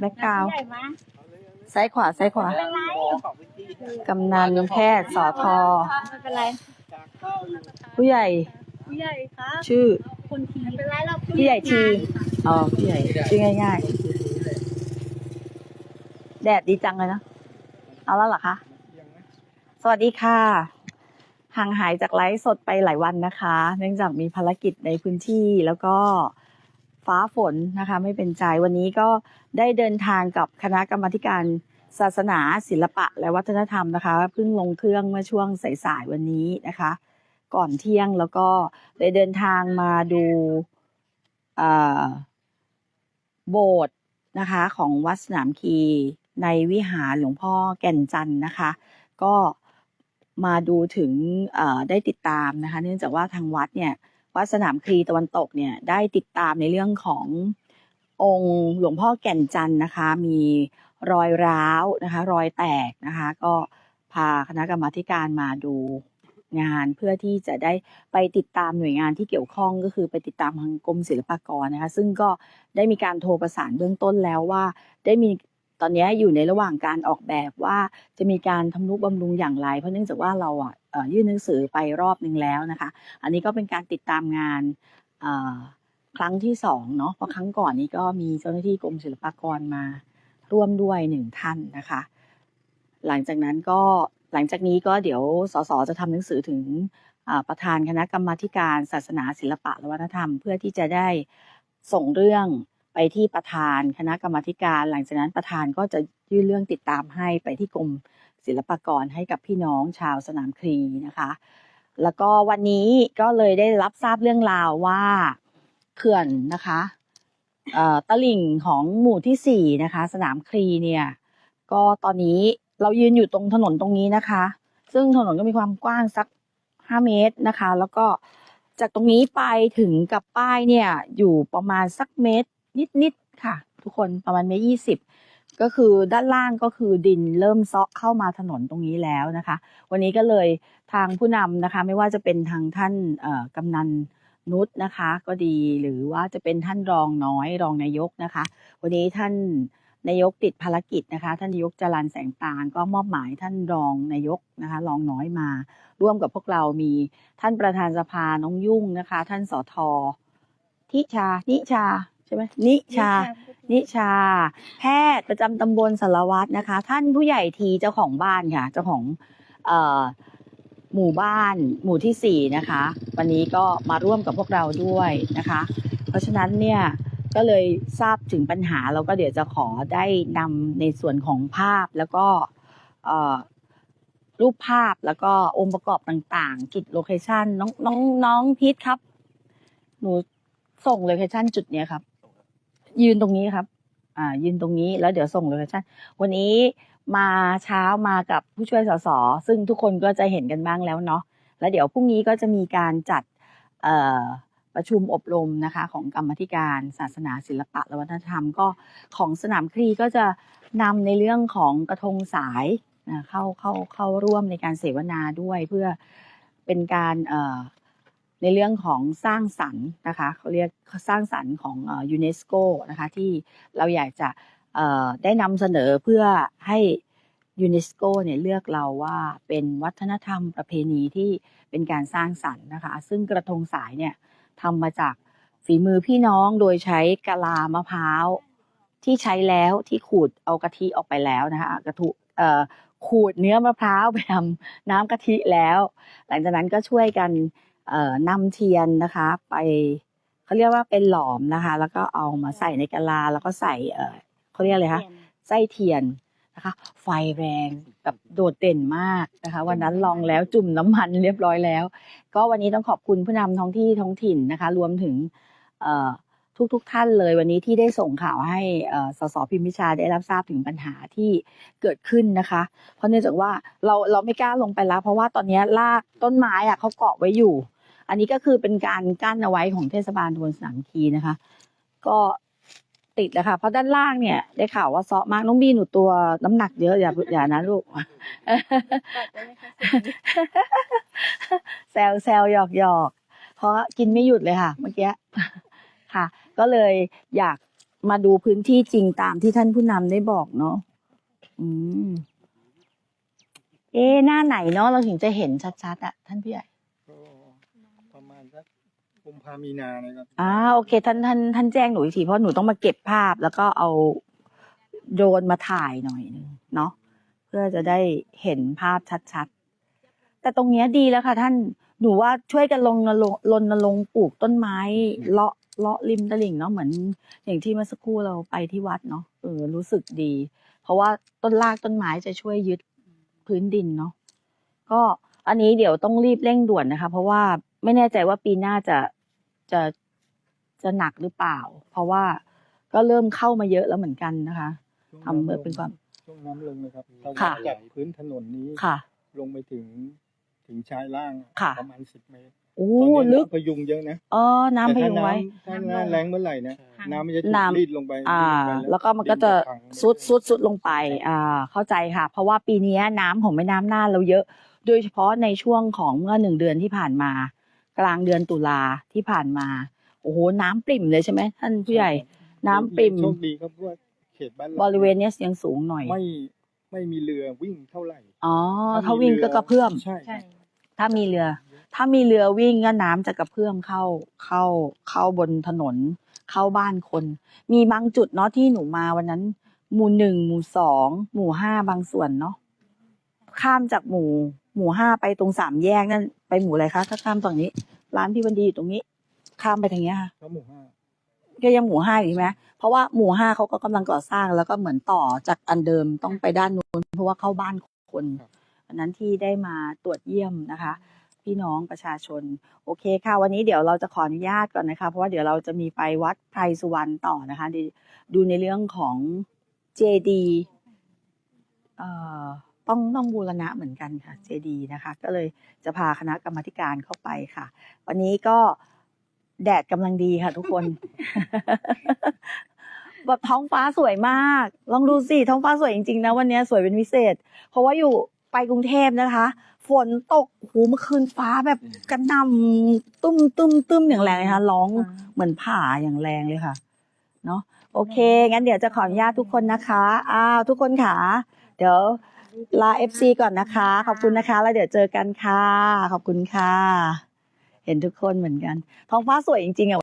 แบ็กกราวใหญ่ไหมซ้ายขวาซ้ายขวาไม่เป็นไรกำนันแพทย์สอทอไม่เป็นไร ผู้ใหญ่ ผู้ใหญ่คะชื่อคนทีไม่เป็นไรหรอกผู้ใหญ่ทีอ๋อผู้ใหญ่ชื่อง่ายๆ แดดดีจังเลยนะเอาแล้วเหรอคะสวัสดีค่ะห่างหายจากไลฟ์สดไปหลายวันนะคะ เนื่องจากมีภารกิจในพื้นที่แล้วก็ ฟ้าฝนนะคะไม่เป็นใจวันนี้ก็ได้เดินทางกับคณะกรรมการศาสนาศิลปะและวัฒนธรรมนะคะเพิ่งลงเครื่องเมื่อช่วงสายๆวันนี้นะคะ ก่อนเที่ยงแล้วก็ได้เดินทางมาดูโบสถ์นะคะของวัดสนามคีในวิหารหลวงพ่อแก่นจันทร์นะคะ ก็มาดูถึงได้ติดตามนะคะ เนื่องจากว่าทางวัดเนี่ย วัดสนามคลีตะวันตกเนี่ยได้ติดตามในเรื่องขององค์หลวงพ่อแก่นจันทร์นะคะ มีรอยร้าวนะคะ รอยแตกนะคะ ก็พาคณะกรรมาการมาดูงานเพื่อที่จะได้ไปติดตามหน่วยงานที่เกี่ยวข้องก็คือไปติดตามทางกรมศิลปากรนะคะ ซึ่งก็ได้มีการโทรประสานเบื้องต้นแล้วว่า ได้มี ตอนนี้อยู่ในระหว่างการออกแบบว่าจะมีการทำนุบำรุงอย่างไร เพราะเนื่องจากว่าเราอะยื่นหนังสือไปรอบหนึ่งแล้วนะคะ อันนี้ก็เป็นการติดตามงานครั้งที่สองเนาะเพราะครั้งก่อนนี้ก็มีเจ้าหน้าที่กรมศิลปากรมาร่วมด้วยหนึ่งท่านนะคะ หลังจากนั้นก็หลังจากนี้ก็เดี๋ยวสสจะทำหนังสือถึงประธานคณะกรรมาการศาสนาศิลปะและวัฒนธรรม เพื่อที่จะได้ส่งเรื่อง ไปที่ประธานคณะกรรมการ หลังจากนั้นประธานก็จะยื่นเรื่องติดตามให้ไปที่กรมศิลปากรให้กับพี่น้องชาวสนามคลีนะคะ แล้วก็วันนี้ก็เลยได้รับทราบเรื่องราวว่าเขื่อนนะคะเอ่อตลิ่งของหมู่ที่สี่นะคะ สนามคลีเนี่ยก็ตอนนี้เรายืนอยู่ตรงถนนตรงนี้นะคะ ซึ่งถนนก็มีความกว้างสักห้าเมตรนะคะ แล้วก็จากตรงนี้ไปถึงกับป้ายเนี่ยอยู่ประมาณสักเมตร นิดๆค่ะ ทุกคนประมาณเมตรยี่สิบก็คือด้านล่างก็คือดินเริ่มซาะเข้ามาถนนตรงนี้แล้วนะคะ วันนี้ก็เลยทางผู้นำนะคะ ไม่ว่าจะเป็นทางท่านกำนันนุชนะคะ ก็ดีหรือว่าจะเป็นท่านรองน้อยรองนายกนะคะ วันนี้ท่านนายกติดภารกิจนะคะ ท่านนายกจรันแสงตาลก็มอบหมายท่านรองนายกนะคะ รองน้อยมา ร่วมกับพวกเรามีท่านประธานสภาน้องยุ่งนะคะ ท่านสอทอทิชานิชา ช่ไหมนิชา นิชา แพทย์ประจำตำบลสารวัตรนะคะ ท่านผู้ใหญ่ทีเจ้าของบ้านค่ะ เจ้าของเอ่อหมู่บ้าน หมู่ที่สี่นะคะ วันนี้ก็มาร่วมกับพวกเราด้วยนะคะ เพราะฉะนั้นเนี่ยก็เลยทราบถึงปัญหาแล้วก็เดี๋ยวจะขอได้นำในส่วนของภาพแล้วก็เอ่อรูปภาพแล้วก็องค์ประกอบต่างๆ จุดโลเคชันน้องน้องน้องพีทครับ หนูส่งโลเคชันจุดเนี้ยครับ ยืนตรงนี้ครับ อ่า ยืนตรงนี้แล้วเดี๋ยวส่งโลเคชั่นวันนี้มาเช้ามากับผู้ช่วยสสซึ่งทุกคนก็จะเห็นกันบ้างแล้วเนาะแล้วเดี๋ยวพรุ่งนี้ก็จะมีการจัดประชุมอบรมนะคะของกรรมธิการศาสนาศิลปะและวัฒนธรรมก็ของสนามครีก็จะนำในเรื่องของกระทงสายเข้าเข้าเข้าร่วมในการเสวนาด้วยเพื่อเป็นการ ในเรื่องของสร้างสรรค์นะคะเขาเรียกสร้างสรรค์ของยูเนสโกนะคะที่เราอยากจะได้นำเสนอเพื่อให้ยูเนสโกเนี่ยเลือกเราว่าเป็นวัฒนธรรมประเพณีที่เป็นการสร้างสรรค์นะคะ ซึ่งกระทงสายเนี่ยทำมาจากฝีมือพี่น้องโดยใช้กะลามะพร้าวที่ใช้แล้วที่ขูดเอากะทิออกไปแล้วนะคะกระทุขูดเนื้อมะพร้าวไปทำน้ำกะทิแล้ว หลังจากนั้นก็ช่วยกัน เอ่อนำเทียนนะคะ ไปเขาเรียกว่าเป็นหลอมนะคะ แล้วก็เอามาใส่ในกะลาแล้วก็ใส่เอ่อเขาเรียกอะไรคะไส้เทียนนะคะ ไฟแรงแบบโดดเด่นมากนะคะ วันนั้นลองแล้วจุ่มน้ำมันเรียบร้อยแล้ว ก็วันนี้ต้องขอบคุณผู้นำท้องที่ท้องถิ่นนะคะ รวมถึงเอ่อทุกทุกๆท่านเลยวันนี้ที่ได้ส่งข่าวให้เอ่อสสพิมพิชาได้รับทราบถึงปัญหาที่เกิดขึ้นนะคะ เพราะเนื่องจากว่าเราเราไม่กล้าลงไปแล้ว เพราะว่าตอนนี้รากต้นไม้อะเขาเกาะไว้อยู่ อันนี้ก็คือเป็นการกั้นเอาไว้ของเทศบาลตำบลสนามคีนะคะ ก็ติดแล้วค่ะ เพราะด้านล่างเนี่ย ได้ข่าวว่าเซาะมากน้องบีหนูตัวน้ำหนักเยอะอย่าอย่านะลูกแซวแซวหยอกหยอกเพราะกินไม่หยุดเลยค่ะ เมื่อกี้ค่ะ ก็เลยอยากมาดูพื้นที่จริงตามที่ท่านผู้นำได้บอกเนาะอืมเอ๊ะหน้าไหนเนาะเราถึงจะเห็นชัดๆอะท่านผู้ใหญ่ ก็ประมาณสัก กุมภามีนานะครับอ่าโอเค ท่านท่านท่านแจ้งหนูอีกทีเพราะหนูต้องมาเก็บภาพ แล้วก็เอาโดรนมาถ่ายหน่อยหนึงเนาะเพื่อจะได้เห็นภาพชัดๆ แต่ตรงเนี้ยดีแล้วค่ะ ท่านหนูว่าช่วยกันลงรณรงค์รณรงค์ปลูกต้นไม้เลาะเลาะริมตลิ่งเนาะเหมือน อย่างที่เมื่อสักครู่เราไปที่วัดเนาะเออรู้สึกดี เพราะว่าต้นรากต้นไม้จะช่วยยึดพื้นดินเนาะก็อันนี้เดี๋ยวต้องรีบเร่งด่วนนะคะ เพราะว่า ไม่แน่ใจว่าปีหน้าจะจะจะหนักหรือเปล่า เพราะว่าก็เริ่มเข้ามาเยอะแล้วเหมือนกันนะคะช่วงทำเพื่อเป็นความ ช่วงน้ำลงนะครับถ้าค่ะ จากพื้นถนนนี้ค่ะ ลงไปถึงถึงชายล่างค่ะ ประมาณสิบเมตรโอ้ตอนนี้ลึกน้ำพยุงเยอะนะอ๋อน้ำพแต่ยุงไว้ถ้าน้ำถ้าหน้าแรงเมื่อไหร่เนี่ยน้ำมันจะถูกน้ำ รีดลงไปอ่า รีดลงไปแล้วก็มันก็จะดิขังซุดซุดซุดลงไป อ่า เข้าใจค่ะ เพราะว่าปีนี้น้ำของแม่น้ำน่านเราเยอะ โดยเฉพาะในช่วงของเมื่อหนึ่งเดือนที่ผ่านมา กลางเดือนตุลาที่ผ่านมา โอ้โหน้ำปริ่มเลยใช่ไหมท่านผู้ใหญ่ น้ำปริ่มโชคดีครับเพราะว่าเขตบ้านบริเวณเนี้ยเสียงสูงหน่อย ไม่ไม่มีเรือวิ่งเท่าไหร่อ๋อถ้าวิ่งก็กระเพื่อม ใช่ใช่ถ้ามีเรือ ถ้ามีเรือวิ่งก็น้ำจะกระเพื่อมเข้าเข้าเข้าบนถนน เข้าบ้านคน มีบางจุดเนาะที่หนูมาวันนั้น หมู่หนึ่งหมู่สองหมู่ห้าบางส่วนเนาะข้ามจากหมู่ หมู่ห้าไปตรงสามแยกนั่นไปหมู่อะไรคะถ้าข้ามฝั่งนี้ ร้านพี่วันดีอยู่ตรงนี้ ข้ามไปทางเนี้ยค่ะแล้วหมู่ห้าก็ยังหมู่ห้าอยู่ใช่ไหมเพราะว่าหมู่ห้าเขาก็กำลังก่อสร้างแล้วก็เหมือนต่อจากอันเดิมต้องไปด้านนู้นเพราะว่าเข้าบ้านคนอันนั้นที่ได้มาตรวจเยี่ยมนะคะ พี่น้องประชาชน โอเคค่ะ วันนี้เดี๋ยวเราจะขออนุญาตก่อนนะคะ เพราะว่าเดี๋ยวเราจะมีไปวัดไพรสุวรรณต่อนะคะดูดูในเรื่องของเจดีเอ่อ ต้องต้องบูรณะเหมือนกันค่ะเจดีนะคะ ก็เลยจะพาคณะกรรมาธิการเข้าไปค่ะ วันนี้ก็แดดกำลังดีค่ะ ทุกคน แบบท้องฟ้าสวยมาก ลองดูสิท้องฟ้าสวยจริงๆนะวันนี้สวยเป็นพิเศษ เพราะว่าอยู่ไปกรุงเทพนะคะ ฝนตกโหเมื่อคืนฟ้าแบบกระหน่ำตุ้มตุ้มตุ้มอย่างแรงเลยค่ะร้องเหมือนผ่าอย่างแรงเลยค่ะ เนาะโอเค งั้นเดี๋ยวจะขออนุญาตทุกคนนะคะ อ้าวทุกคนค่ะ เดี๋ยว ลาเอฟซีก่อนนะคะ ขอบคุณนะคะ แล้วเดี๋ยวเจอกันค่ะ ขอบคุณค่ะ เห็นทุกคนเหมือนกัน ท้องฟ้าสวยจริงๆอะ